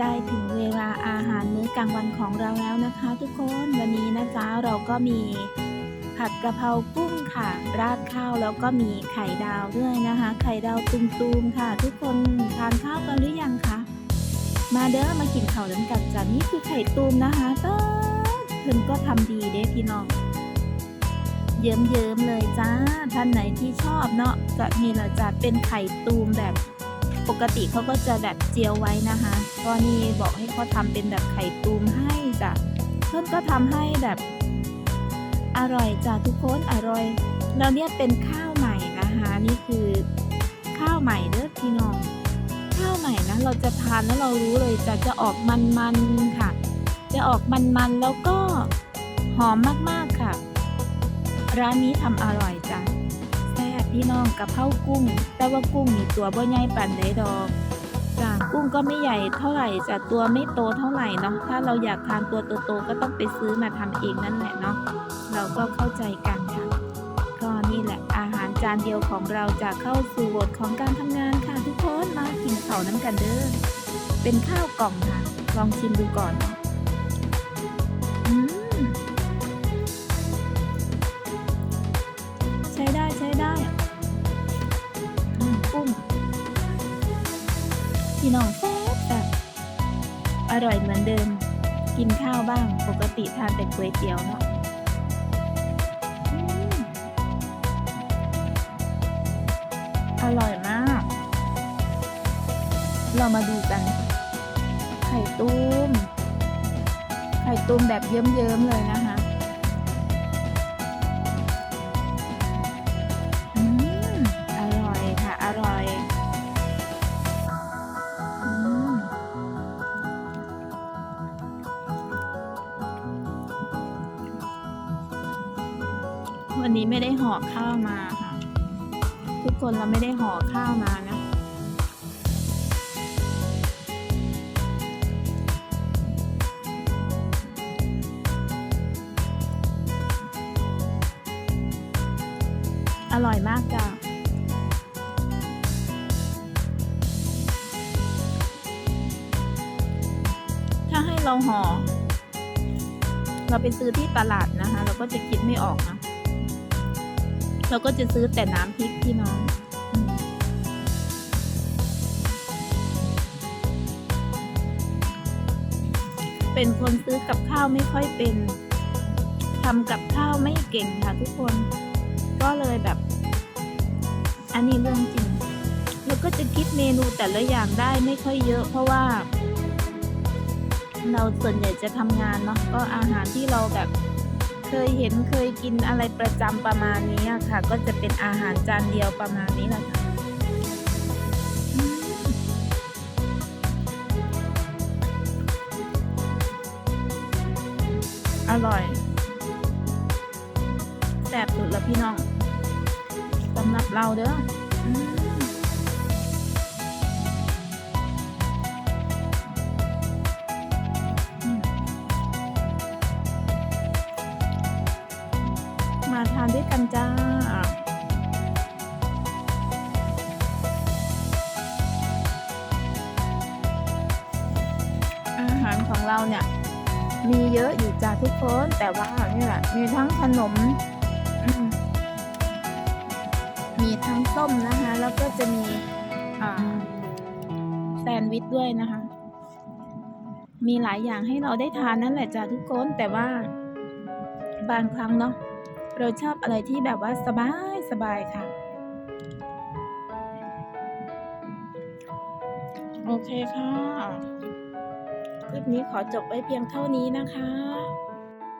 ได้ถึงเวลาอาหารมื้อกลางวันของเราแล้วนะคะ ทุกคนวันนี้นะจ๊ะเราก็มีผัดกะเพรากุ้งค่ะ ราดข้าวแล้วก็มีไข่ดาวด้วยนะคะ ไข่ดาวตุมๆค่ะ ทุกคนทานข้าวกันหรือยังคะมาเด้อมากินข้าวน้ำกันจ้ะนี่คือไข่ตูมนะคะเต้เพิ่นก็ทำดีเด้พี่น้องเยิ้มๆเลยจ้าท่านไหนที่ชอบเนาะก็นี่แหละจ้ะเป็นไข่ตูมแบบ ปกติเขาก็จะแบบเจียวไว้นะคะก็นี่บอกให้เขาทำเป็นแบบไข่ตูมให้จ้ะเพื่อนก็ทำให้แบบอร่อยจ้ะทุกคนอร่อยแล้วเนี่ยเป็นข้าวใหม่นะคะนี่คือข้าวใหม่เด้อพี่น้องข้าวใหม่นะเราจะทานแล้วเรารู้เลยจะจะออกมันๆค่ะ จะออกมันๆแล้วก็หอมมากๆค่ะ ร้านนี้ทำอร่อยจ้ะ พี่น้องกับเผากุ้ง แต่ว่ากุ้งนี่ตัวบ่ใหญ่ปานใดดอกจ้ะกุ้งก็ไม่ใหญ่เท่าไหร่จ้ะตัวไม่โตเท่าไหร่เนาะถ้าเราอยากทานตัวโตๆก็ต้องไปซื้อมาทำเองนั่นแหละเนาะเราก็เข้าใจกันค่ะก็นี่แหละอาหารจานเดียวของเราจะเข้าสู่บทของการทำงานค่ะทุกคนมากินข้าวน้ำกันเด้อเป็นข้าวกล่องค่ะลองชิมดูก่อนอืม น้องแซ่บแบบอร่อยเหมือนเดิม กินข้าวบ้าง ปกติทานแต่ก๋วยเตี๋ยวเนาะอร่อยมาก เรามาดูกัน ไข่ตุ้ม ไข่ตุ้มแบบเยิ้มๆเลยนะคะ วันนี้ไม่ได้ห่อข้าวมาค่ะ ทุกคนเราไม่ได้ห่อข้าวมานะอร่อยมากจ้ะถ้าให้เราห่อ เราไปซื้อที่ตลาดนะคะ เราก็จะคิดไม่ออกนะ เราก็จะซื้อแต่น้ำพริกพี่น้องเป็นคนซื้อกับข้าวไม่ค่อยเป็นทำกับข้าวไม่เก่งค่ะทุกคน ก็เลยแบบ อันนี้เรื่องจริง แล้วก็จะคิดเมนูแต่ละอย่างได้ไม่ค่อยเยอะ เพราะว่า เราส่วนใหญ่จะทำงานเนาะก็อาหารที่เราแบบ เคยเห็นเคยกินอะไรประจำประมาณนี้ค่ะ ก็จะเป็นอาหารจานเดียวประมาณนี้แหละค่ะอร่อยแซ่บสุดแล้วพี่น้องสำหรับเราเด้อ เราเนี่ยมีเยอะอยู่จ้าทุกคนแต่ว่านี่แหละมีทั้งขนม มีทั้งส้มนะคะแล้วก็จะมีแซนด์วิชด้วยนะคะ มีหลายอย่างให้เราได้ทานนั่นแหละจ้าทุกคนแต่ว่าบางครั้งเนาะเราชอบอะไรที่แบบว่าสบายสบายค่ะ โอเคค่ะ ลิปนี้ขอจบไว้เพียงเท่านี้นะคะ